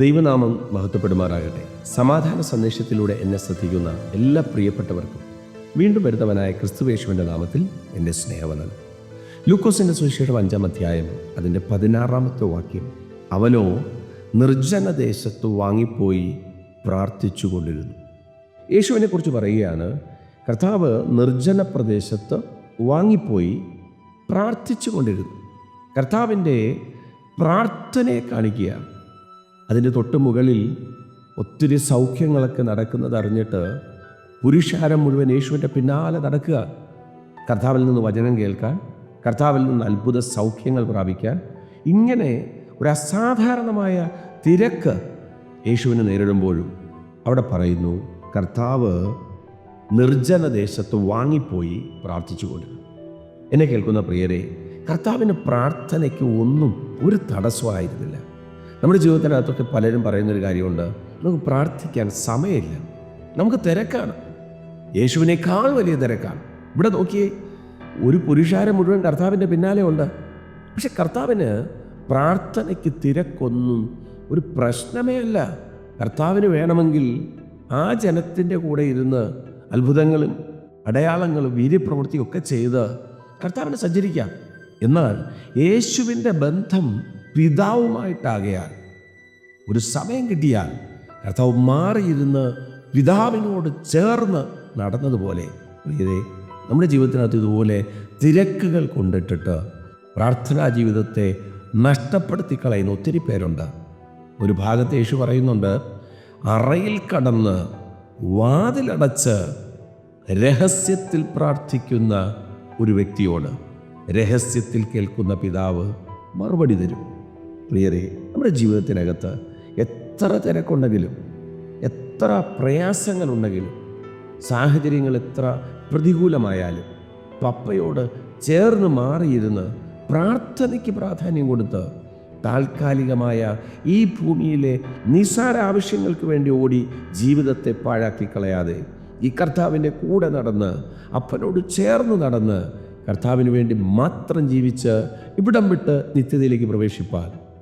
ദൈവനാമം മഹത്വപ്പെടുമാറാകട്ടെ. സമാധാന സന്ദേശത്തിലൂടെ എന്നെ ശ്രദ്ധിക്കുന്ന എല്ലാ പ്രിയപ്പെട്ടവർക്കും വീണ്ടും വരുന്നവനായ ക്രിസ്തുവേശുവിന്റെ നാമത്തിൽ എന്റെ സ്നേഹവനം ലൂക്കോസിന്റെ സുവിശേഷം അഞ്ചാം അധ്യായം അതിന്റെ പതിനാറാമത്തെ വാക്യം അവനോ നിർജന ദേശത്ത് വാങ്ങിപ്പോയി പ്രാർത്ഥിച്ചു കൊണ്ടിരുന്നു. യേശുവിനെ കുറിച്ച് പറയുകയാണ് കർത്താവ് നിർജന പ്രദേശത്ത് വാങ്ങിപ്പോയി പ്രാർത്ഥിച്ചു കൊണ്ടിരുന്നു. കർത്താവിന്റെ പ്രാർത്ഥനയെ കാണിക്കുകയാണ്. അതിന്റെ തൊട്ട് മുകളിൽ ഒത്തിരി സൗഖ്യങ്ങളൊക്കെ നടക്കുന്നത് അറിഞ്ഞിട്ട് പുരുഷാരം മുഴുവൻ യേശുവിന്റെ പിന്നാലെ നടക്കുക. കർത്താവിൽ നിന്ന് വചനം കേൾക്കാൻ കർത്താവിൽ നിന്ന് അത്ഭുത സൗഖ്യങ്ങൾ പ്രാപിക്കാൻ ഇങ്ങനെ ഒരു അസാധാരണമായ തിരക്ക് യേശുവിനെ നേരിടുമ്പോഴും അവിടെ പറയുന്നു കർത്താവ് നിർജന ദേശത്ത് വാങ്ങിപ്പോയി പ്രാർത്ഥിച്ചു പ്രാർത്ഥിച്ചുകൊണ്ടിരുന്നു എന്നെ കേൾക്കുന്ന പ്രിയരെ കർത്താവിന്റെ പ്രാർത്ഥനയ്ക്ക് ഒന്നും ഒരു തടസ്സമായിരുന്നില്ല. നമ്മുടെ ജീവിതത്തിനകത്തൊക്കെ പലരും പറയുന്നൊരു കാര്യമുണ്ട് നമുക്ക് പ്രാർത്ഥിക്കാൻ സമയമില്ല. നമുക്ക് തിരക്കാണ്. യേശുവിനേക്കാൾ വലിയ തിരക്കാണ്. ഇവിടെ നോക്കിയേ ഒരു പുരുഷാരം മുഴുവൻ കർത്താവിന്റെ പിന്നാലെ ഉണ്ട്. പക്ഷെ കർത്താവിന് പ്രാർത്ഥനയ്ക്ക് തിരക്കൊന്നും ഒരു പ്രശ്നമേ അല്ല. കർത്താവിന് വേണമെങ്കിൽ ആ ജനത്തിന്റെ കൂടെ ഇരുന്ന് അത്ഭുതങ്ങളും അടയാളങ്ങളും വീര്യപ്രവൃത്തിയും ഒക്കെ ചെയ്ത് കർത്താവിനെ സഞ്ചരിക്കാം. എന്നാൽ യേശുവിന്റെ ബന്ധം പിതാവുമായിട്ടാകയാൽ ഒരു സമയം കിട്ടിയാൽ കർത്താവ് മാറിയിരുന്ന് പിതാവിനോട് ചേർന്ന് നടന്നതുപോലെ പ്രിയതേ നമ്മുടെ ജീവിതത്തിനകത്ത് ഇതുപോലെ തിരക്കുകൾ കൊണ്ടിട്ടിട്ട് പ്രാർത്ഥനാ ജീവിതത്തെ നഷ്ടപ്പെടുത്തി കളയുന്ന ഒത്തിരി പേരുണ്ട്. ഒരു ഭാഗത്ത് യേശു പറയുന്നുണ്ട് അറയിൽ കടന്ന് വാതിലടച്ച് രഹസ്യത്തിൽ പ്രാർത്ഥിക്കുന്ന ഒരു വ്യക്തിയോട് രഹസ്യത്തിൽ കേൾക്കുന്ന പിതാവ് മറുപടി തരും. പ്രിയരെ നമ്മുടെ ജീവിതത്തിനകത്ത് എത്ര തിരക്കുണ്ടെങ്കിലും എത്ര പ്രയാസങ്ങളുണ്ടെങ്കിലും സാഹചര്യങ്ങൾ എത്ര പ്രതികൂലമായാലും പപ്പയോട് ചേർന്ന് മാറിയിരുന്ന് പ്രാർത്ഥനയ്ക്ക് പ്രാധാന്യം കൊടുത്ത് താൽക്കാലികമായ ഈ ഭൂമിയിലെ നിസാര ആവശ്യങ്ങൾക്ക് വേണ്ടി ഓടി ജീവിതത്തെ പാഴാക്കി കളയാതെ ഈ കർത്താവിന്റെ കൂടെ നടന്ന് അപ്പനോട് ചേർന്ന് നടന്ന് കർത്താവിന് വേണ്ടി മാത്രം ജീവിച്ച് ഇവിടം വിട്ട് നിത്യതയിലേക്ക് പ്രവേശിപ്പാൻ